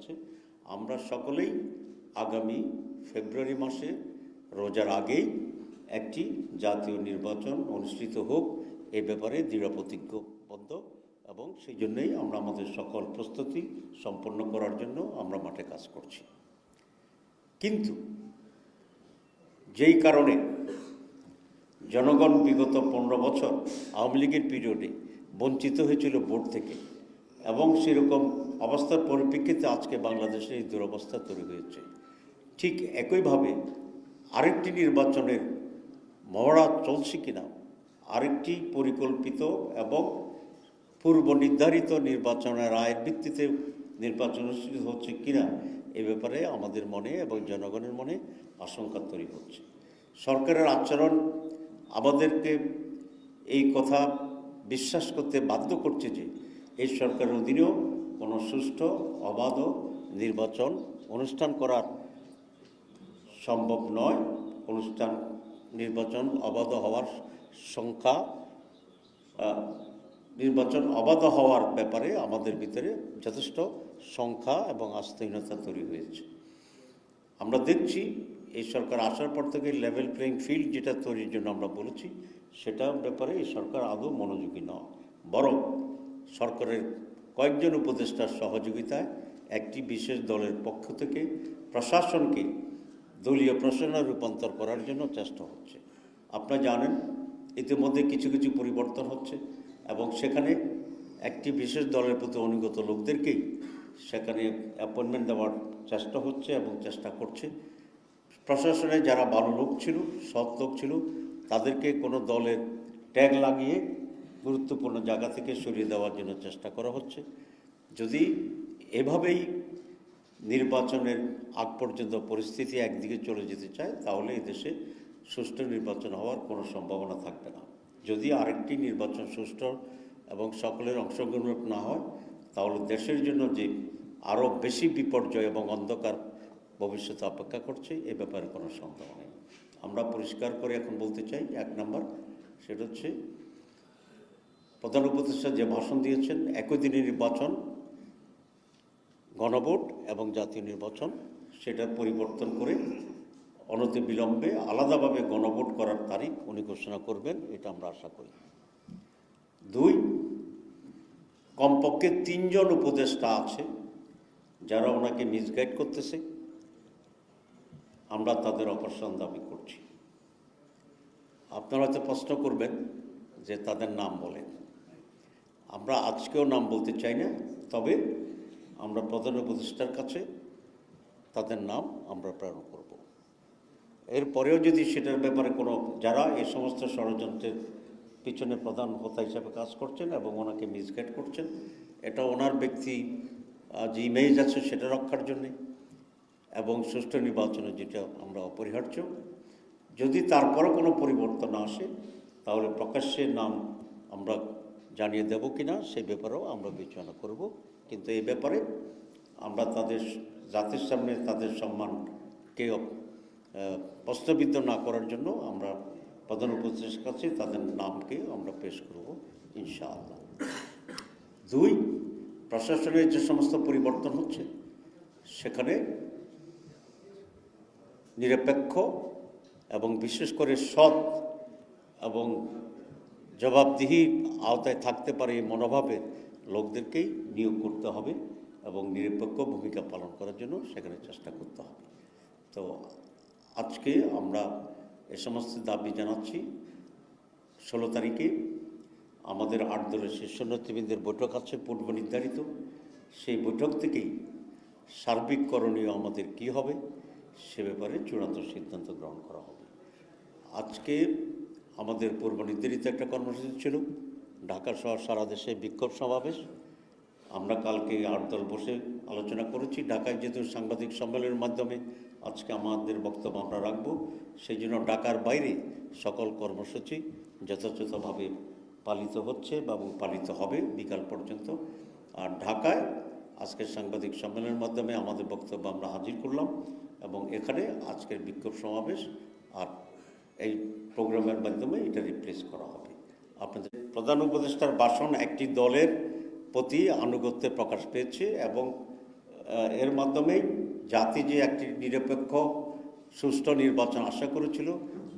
আছে। আমরা সকলেই আগামী ফেব্রুয়ারি মাসে রোজার আগেই একটি জাতীয় নির্বাচন অনুষ্ঠিত হোক, এ ব্যাপারে দৃঢ় প্রতিজ্ঞবদ্ধ এবং সেই জন্যই আমরা আমাদের সকল প্রস্তুতি সম্পন্ন করার জন্য আমরা মাঠে কাজ করছি। কিন্তু যেই কারণে জনগণ বিগত পনেরো বছর আওয়ামী লীগের পিরিয়ডে বঞ্চিত হয়েছিল ভোট থেকে এবং সেরকম অবস্থার পরিপ্রেক্ষিতে আজকে বাংলাদেশে এই দুরবস্থা তৈরি হয়েছে। ঠিক একইভাবে আরেকটি নির্বাচনের মহড়া চলছে কিনা, আরেকটি পরিকল্পিত এবং পূর্ব নির্ধারিত নির্বাচনের আয়ের ভিত্তিতে নির্বাচন অনুষ্ঠিত হচ্ছে কিনা, এ ব্যাপারে আমাদের মনে এবং জনগণের মনে আশঙ্কা তৈরি হচ্ছে। সরকারের আচরণ আমাদেরকে এই কথা বিশ্বাস করতে বাধ্য করছে যে এই সরকারের অধীনেও কোনো সুষ্ঠু, অবাধ নির্বাচন অনুষ্ঠান করার সম্ভব নয়। অনুষ্ঠান, নির্বাচন অবাধ হওয়ার সংখ্যা নির্বাচন অবাধ হওয়ার ব্যাপারে আমাদের ভিতরে যথেষ্ট সংখ্যা এবং আস্থাহীনতা তৈরি হয়েছে। আমরা দেখছি এই সরকার আসার পর থেকে লেভেল প্লেইং ফিল্ড যেটা তৈরির জন্য আমরা বলেছি, সেটা ব্যাপারে এই সরকার আদৌ মনোযোগী নয়। বরং সরকারের কয়েকজন উপদেষ্টার সহযোগিতায় একটি বিশেষ দলের পক্ষ থেকে প্রশাসনকে দলীয় প্রশাসনে রূপান্তর করার জন্য চেষ্টা হচ্ছে। আপনারা জানেন, ইতিমধ্যে কিছু কিছু পরিবর্তন হচ্ছে এবং সেখানে একটি বিশেষ দলের প্রতি অনুগত লোকদেরকেই সেখানে অ্যাপয়েন্টমেন্ট দেওয়ার চেষ্টা হচ্ছে এবং চেষ্টা করছে। প্রশাসনে যারা ভালো লোক ছিল, সৎ লোক ছিল, তাদেরকে কোনো দলের ট্যাগ লাগিয়ে গুরুত্বপূর্ণ জায়গা থেকে সরিয়ে দেওয়ার জন্য চেষ্টা করা হচ্ছে। যদি এভাবেই নির্বাচনের আগ পর্যন্ত পরিস্থিতি একদিকে চলে যেতে চায়, তাহলে এই দেশে সুষ্ঠু নির্বাচন হওয়ার কোনো সম্ভাবনা থাকবে না। যদি আরেকটি নির্বাচন সুষ্ঠু এবং সকলের অংশগ্রহণ না হয়, তাহলে দেশের জন্য যে আরও বেশি বিপর্যয় এবং অন্ধকার ভবিষ্যতে অপেক্ষা করছে, এ ব্যাপারে কোনো সন্দেহ নেই। আমরা পরিষ্কার করে এখন বলতে চাই, এক নম্বর, সেটা হচ্ছে প্রধান উপদেষ্টা যে ভাষণ দিয়েছেন, একই দিনে নির্বাচন, গণভোট এবং জাতীয় নির্বাচন, সেটা পরিবর্তন করে অনতি বিলম্বে আলাদাভাবে গণভোট করার তারিখ উনি ঘোষণা করবেন, এটা আমরা আশা করি। দুই, কমপক্ষে তিনজন উপদেষ্টা আছে যারা ওনাকে মিসগাইড করতেছে। আমরা তাদের অপারেশন দাবি করছি। আপনারা হয়তো প্রশ্ন করবেন যে তাদের নাম বলেন। আমরা আজকেও নাম বলতে চাই না, তবে আমরা প্রধান উপদেষ্টার কাছে তাদের নাম আমরা প্রেরণ করব। এরপরেও যদি সেটার ব্যাপারে কোনো, যারা এই সমস্ত ষড়যন্ত্রের পিছনে প্রধান হোতা হিসাবে কাজ করছেন এবং ওনাকে মিসগাইড করছেন, এটা ওনার ব্যক্তি যে ইমেজ আছে সেটা রক্ষার জন্যে এবং সুষ্ঠু নির্বাচনে যেটা আমরা অপরিহার্য। যদি তারপরও কোনো পরিবর্তন আসে, তাহলে প্রকাশ্যে নাম আমরা জানিয়ে দেব কি না সেই ব্যাপারেও আমরা বিবেচনা করব। কিন্তু এই ব্যাপারে আমরা তাদের জাতির সামনে তাদের সম্মানকে প্রশ্নবিদ্ধ না করার জন্য আমরা প্রধান উপদেষ্টার কাছে তাদের নামকে আমরা পেশ করব, ইনশাআল্লাহ। দুই, প্রশাসনের যে সমস্ত পরিবর্তন হচ্ছে, সেখানে নিরপেক্ষ এবং বিশেষ করে সৎ এবং জবাবদিহি আওতায় থাকতে পারে এই মনোভাবের লোকদেরকেই নিয়োগ করতে হবে এবং নিরপেক্ষ ভূমিকা পালন করার জন্য সেখানে চেষ্টা করতে হবে। তো আজকে আমরা এ সমস্ত দাবি জানাচ্ছি। ষোলো তারিখে আমাদের আট দলের শীর্ষ নেতৃবৃন্দের বৈঠক আছে, পূর্ব নির্ধারিত। সেই বৈঠক থেকেই সার্বিক করণীয় আমাদের কি হবে সে ব্যাপারে চূড়ান্ত সিদ্ধান্ত গ্রহণ করা হবে। আজকে আমাদের পূর্ব নির্ধারিত একটা কর্মসূচি ছিল। ঢাকা সহ সারা দেশে বিক্ষোভ সমাবেশ। আমরা কালকে আট দল বসে আলোচনা করেছি। ঢাকায় যেহেতু সাংবাদিক সম্মেলনের মাধ্যমে আজকে আমাদের বক্তব্য আমরা রাখব, সেই জন্য ঢাকার বাইরে সকল কর্মসূচি যথাযথভাবে পালিত হচ্ছে বা পালিত হবে বিকাল পর্যন্ত। আর ঢাকায় আজকের সাংবাদিক সম্মেলনের মাধ্যমে আমাদের বক্তব্য আমরা হাজির করলাম এবং এখানে আজকের বিক্ষোভ সমাবেশ এই প্রোগ্রামের মাধ্যমে এটা রিপ্লেস করা হবে। আপনাদের প্রধান উপদেষ্টার ভাষণ একটি দলের প্রতি আনুগত্যের প্রকাশ পেয়েছে এবং এর মাধ্যমেই জাতি যে একটি নিরপেক্ষ, সুষ্ঠু নির্বাচন আশা করেছিল,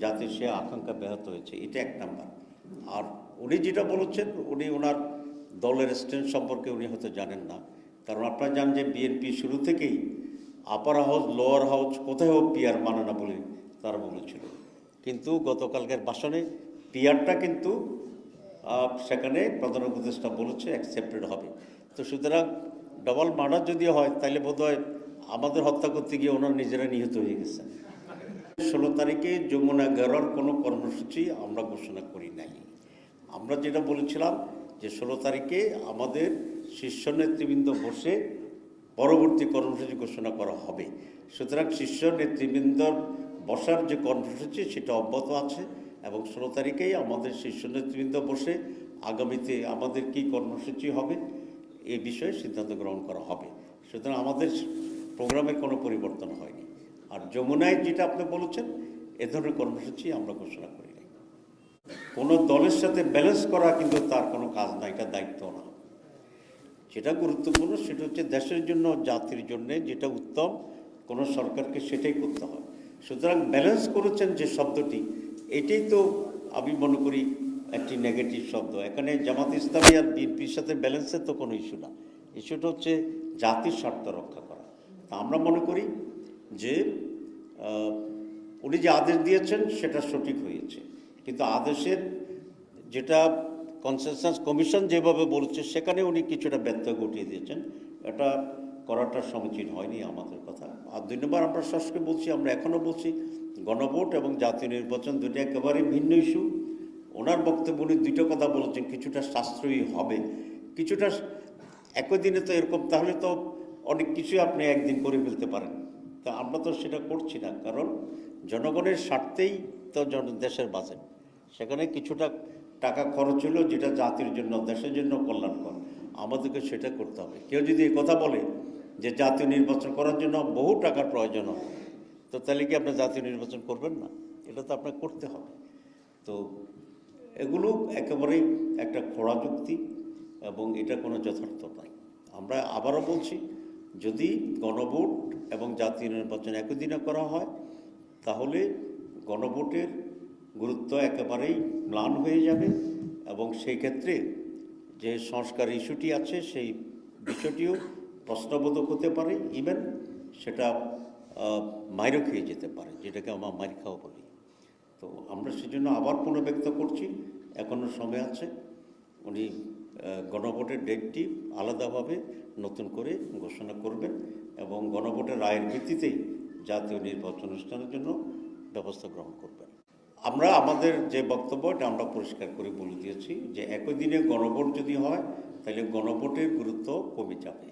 জাতির সে আকাঙ্ক্ষা ব্যাহত হয়েছে। এটা এক নাম্বার। আর উনি যেটা বলেছেন, উনি ওনার দলের স্ট্যান্ড সম্পর্কে উনি হয়তো জানেন না। কারণ আপনারা জানেন যে বিএনপি শুরু থেকেই আপার হাউস লোয়ার হাউস কোথায় হোক পিয়ার মানে না বলে তারা বলেছিল। কিন্তু গতকালকের ভাষণে পিয়ারটা কিন্তু সেখানে প্রধান উপদেষ্টা বলেছে অ্যাকসেপ্টেড হবে। তো সুতরাং ডবল মার্ডার যদি হয় তাহলে বোধহয় আমাদের হত্যা করতে গিয়ে ওনার নিজেরা নিহত হয়ে গেছেন। ষোলো তারিখে যমুনা গেরোর কোনো কর্মসূচি আমরা ঘোষণা করি নাই। আমরা যেটা বলেছিলাম যে ষোলো তারিখে আমাদের শীর্ষ নেতৃবৃন্দ বসে পরবর্তী কর্মসূচি ঘোষণা করা হবে। সুতরাং শীর্ষ নেতৃবৃন্দর বসার যে কর্মসূচি, সেটা অব্যাহত আছে এবং ষোলো তারিখেই আমাদের শীর্ষ নেতৃবৃন্দ বসে আগামীতে আমাদের কি কর্মসূচি হবে, এ বিষয়ে সিদ্ধান্ত গ্রহণ করা হবে। সুতরাং আমাদের প্রোগ্রামের কোনো পরিবর্তন হয়নি। আর যমুনায় যেটা আপনি বলেছেন, এ ধরনের কর্মসূচি আমরা ঘোষণা করি নাই। কোনো দলের সাথে ব্যালেন্স করা কিন্তু তার কোনো কাজ না এটা দায়িত্ব না। যেটা গুরুত্বপূর্ণ, সেটা হচ্ছে দেশের জন্য, জাতির জন্য যেটা উত্তম, কোনো সরকারকে সেটাই করতে হয় সুতরাং ব্যালেন্স করেছেন যে শব্দটি, এটাই তো আমি মনে করি একটি নেগেটিভ শব্দ। এখানে জামাত ইসলামী আর বিএনপির সাথে ব্যালেন্সের তো কোনো ইস্যু না। ইস্যুটা হচ্ছে জাতির স্বার্থ রক্ষা করা। তা আমরা মনে করি যে উনি যে আদেশ দিয়েছেন সেটা সঠিক হয়েছে। কিন্তু আদেশের যেটা কনসেনসাস কমিশন যেভাবে বলছে, সেখানে উনি কিছুটা ব্যত্যয় ঘটিয়ে দিয়েছেন। এটা করাটা সমীচীন হয়নি আমাদের কথা। আর দুই নম্বর আমরা সবকে বলছি, আমরা এখনও বলছি, গণভোট এবং জাতীয় নির্বাচন দুটো একেবারেই ভিন্ন ইস্যু। ওনার বক্তব্য উনি দুটো কথা বলেছেন, কিছুটা সাশ্রয়ী হবে, কিছুটা একই দিনে তো এরকম, তাহলে তো অনেক কিছুই আপনি একদিন করে ফেলতে পারেন। তা আমরা তো সেটা করছি না, কারণ জনগণের স্বার্থেই তো জন, দেশের বাজেট। সেখানে কিছুটা টাকা খরচ হলো, যেটা জাতির জন্য, দেশের জন্য কল্যাণকর। আমাদেরকে সেটা করতে হবে। কেউ যদি কথা বলে যে জাতীয় নির্বাচন করার জন্য বহু টাকার প্রয়োজন হবে। তো তাহলে কি আপনি জাতীয় নির্বাচন করবেন না? এটা তো আপনার করতে হবে। তো এগুলো একেবারেই একটা খোড়া যুক্তি এবং এটা কোনো যথার্থ নাই আমরা আবারও বলছি, যদি গণভোট এবং জাতীয় নির্বাচন একই দিনে করা হয়, তাহলে গণভোটের গুরুত্ব একেবারেই ম্লান হয়ে যাবে এবং সেই ক্ষেত্রে যে সংস্কার ইস্যুটি আছে, সেই বিষয়টিও প্রশ্নবোধক হতে পারে ইভেন সেটা মাইরও খেয়ে যেতে পারে, যেটাকে আমরা মাইর খাওয়া বলি। তো আমরা সেজন্য আবার পুনর্ব্যক্ত করছি এখনও সময় আছে। উনি গণভোটের ডেটটি আলাদাভাবে নতুন করে ঘোষণা করবেন এবং গণভোটের রায়ের ভিত্তিতেই জাতীয় নির্বাচন অনুষ্ঠানের জন্য ব্যবস্থা গ্রহণ করবেন। আমরা, আমাদের যে বক্তব্য, এটা আমরা পরিষ্কার করে বলে দিয়েছি যে একই দিনে গণভোট যদি হয়, তাহলে গণভোটের গুরুত্ব কমে যাবে।